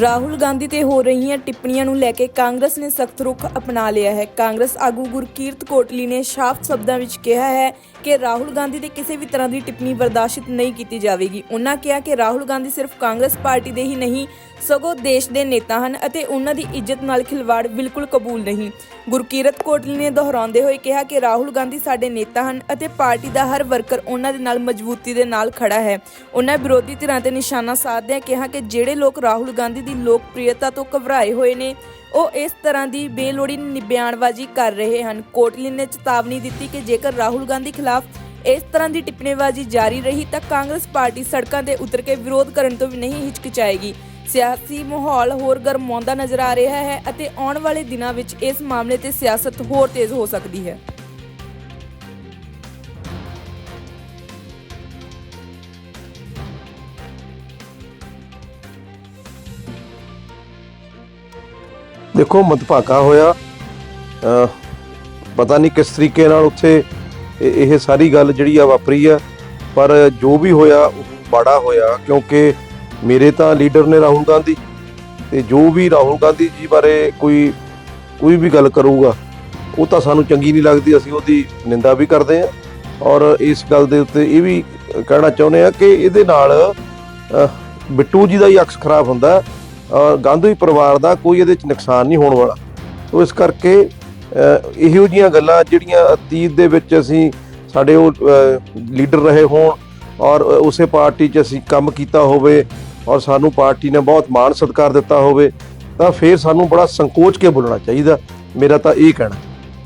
ਰਾਹੁਲ ਗਾਂਧੀ ਤੇ ਹੋ ਰਹੀਆਂ ਟਿੱਪਣੀਆਂ ਨੂੰ ਲੈ ਕੇ ਕਾਂਗਰਸ ਨੇ ਸਖਤ ਰੁਖ ਅਪਣਾ ਲਿਆ ਹੈ। ਕਾਂਗਰਸ ਆਗੂ ਗੁਰਕੀਰਤ ਕੋਟਲੀ ਨੇ ਸਾਫ਼ ਸ਼ਬਦਾਂ ਵਿੱਚ ਕਿਹਾ ਹੈ ਕਿ ਰਾਹੁਲ ਗਾਂਧੀ ਤੇ ਕਿਸੇ ਵੀ ਤਰ੍ਹਾਂ ਦੀ ਟਿੱਪਣੀ ਬਰਦਾਸ਼ਤ ਨਹੀਂ ਕੀਤੀ ਜਾਵੇਗੀ। ਉਹਨਾਂ ਕਿਹਾ ਕਿ ਰਾਹੁਲ ਗਾਂਧੀ ਸਿਰਫ ਕਾਂਗਰਸ ਪਾਰਟੀ ਦੇ ਹੀ ਨਹੀਂ, ਸਗੋਂ ਦੇਸ਼ ਦੇ ਨੇਤਾ ਹਨ ਅਤੇ ਉਹਨਾਂ ਦੀ ਇੱਜ਼ਤ ਨਾਲ ਖਿਲਵਾੜ ਬਿਲਕੁਲ ਕਬੂਲ ਨਹੀਂ। ਗੁਰਕੀਰਤ ਕੋਟਲੀ ਨੇ ਦੁਹਰਾਉਂਦੇ ਹੋਏ ਕਿਹਾ ਕਿ ਰਾਹੁਲ ਗਾਂਧੀ ਸਾਡੇ ਨੇਤਾ ਹਨ ਅਤੇ ਪਾਰਟੀ ਦਾ ਹਰ ਵਰਕਰ ਉਹਨਾਂ ਦੇ ਨਾਲ ਮਜ਼ਬੂਤੀ ਦੇ ਨਾਲ ਖੜਾ ਹੈ। ਉਹਨਾਂ ਵਿਰੋਧੀ ਧਿਰਾਂ ਤੇ ਨਿਸ਼ਾਨਾ ਸਾਧਦਿਆਂ ਕਿਹਾ ਕਿ ਜਿਹੜੇ ਲੋਕ ਰਾਹੁਲ ਗਾਂਧੀ ਦੀ ਲੋਕਪ੍ਰਿਯਤਾ ਤੋਂ ਘਬਰਾਏ ਹੋਏ ਨੇ। ਉਹ ਇਸ ਤਰ੍ਹਾਂ ਦੀ ਬੇਲੋੜੀ ਨਿਬਿਆਨਬਾਜ਼ੀ ਕਰ ਰਹੇ ਹਨ। ਕੋਟਲੀ ਨੇ ਚੇਤਾਵਨੀ ਦਿੱਤੀ ਕਿ ਜੇਕਰ ਰਾਹੁਲ ਗਾਂਧੀ ਖਿਲਾਫ ਇਸ ਤਰ੍ਹਾਂ ਦੀ ਟਿੱਪਣੀਬਾਜ਼ੀ ਜਾਰੀ ਰਹੀ ਤਾਂ ਕਾਂਗਰਸ ਪਾਰਟੀ ਸੜਕਾਂ ਤੇ ਉਤਰ ਕੇ ਵਿਰੋਧ ਕਰਨ ਤੋਂ ਵੀ ਨਹੀਂ ਹਿਚਕਿਚਾਏਗੀ। ਸਿਆਸੀ ਮਾਹੌਲ ਹੋਰ ਗਰਮਾਉਂਦਾ ਨਜ਼ਰ ਆ ਰਿਹਾ ਹੈ ਅਤੇ ਆਉਣ ਵਾਲੇ ਦਿਨਾਂ ਵਿੱਚ ਇਸ ਮਾਮਲੇ ਤੇ ਸਿਆਸਤ ਹੋਰ ਤੇਜ਼ ਹੋ ਸਕਦੀ ਹੈ। ਦੇਖੋ ਮਤਭਾਗਾ ਹੋਇਆ ਪਤਾ ਨਹੀਂ ਕਿਸ ਤਰੀਕੇ ਨਾਲ ਉੱਥੇ ਇਹ ਇਹ ਸਾਰੀ ਗੱਲ ਜਿਹੜੀ ਆ ਵਾਪਰੀ ਆ, ਪਰ ਜੋ ਵੀ ਹੋਇਆ, ਉਹ ਬੜਾ ਹੋਇਆ, ਕਿਉਂਕਿ ਮੇਰੇ ਤਾਂ ਲੀਡਰ ਨੇ ਰਾਹੁਲ ਗਾਂਧੀ ਤੇ ਜੋ ਵੀ ਰਾਹੁਲ ਗਾਂਧੀ ਜੀ ਬਾਰੇ ਕੋਈ ਕੋਈ ਵੀ ਗੱਲ ਕਰੂਗਾ, ਉਹ ਤਾਂ ਸਾਨੂੰ ਚੰਗੀ ਨਹੀਂ ਲੱਗਦੀ, ਅਸੀਂ ਉਹਦੀ ਨਿੰਦਾ ਵੀ ਕਰਦੇ ਆ। ਔਰ ਇਸ ਗੱਲ ਦੇ ਉੱਤੇ ਇਹ ਵੀ ਕਹਿਣਾ ਚਾਹੁੰਦੇ ਆ ਕਿ ਇਹਦੇ ਨਾਲ ਬਿੱਟੂ ਜੀ ਦਾ ਹੀ ਅਕਸ ਖਰਾਬ ਹੁੰਦਾ। ਗਾਂਧੀ ਪਰਿਵਾਰ ਦਾ ਕੋਈ ਇਹਦੇ ਚ ਨੁਕਸਾਨ ਨਹੀਂ ਹੋਣ ਵਾਲਾ। ਸੋ ਇਸ ਕਰਕੇ ਇਹੋ ਜੀਆਂ ਗੱਲਾਂ ਜਿਹੜੀਆਂ ਅਤੀਤ ਦੇ ਵਿੱਚ ਅਸੀਂ ਸਾਡੇ ਉਹ ਲੀਡਰ ਰਹੇ ਹੋਣ ਔਰ ਉਸੇ ਪਾਰਟੀ 'ਚ ਅਸੀਂ ਕੰਮ ਕੀਤਾ ਹੋਵੇ ਔਰ ਸਾਨੂੰ ਪਾਰਟੀ ਨੇ ਬਹੁਤ ਮਾਣ ਸਤਿਕਾਰ ਦਿੱਤਾ ਹੋਵੇ, ਤਾਂ ਫਿਰ ਸਾਨੂੰ ਬੜਾ ਸੰਕੋਚ ਕੇ ਬੋਲਣਾ ਚਾਹੀਦਾ। ਮੇਰਾ ਤਾਂ ਇਹ ਕਹਿਣਾ।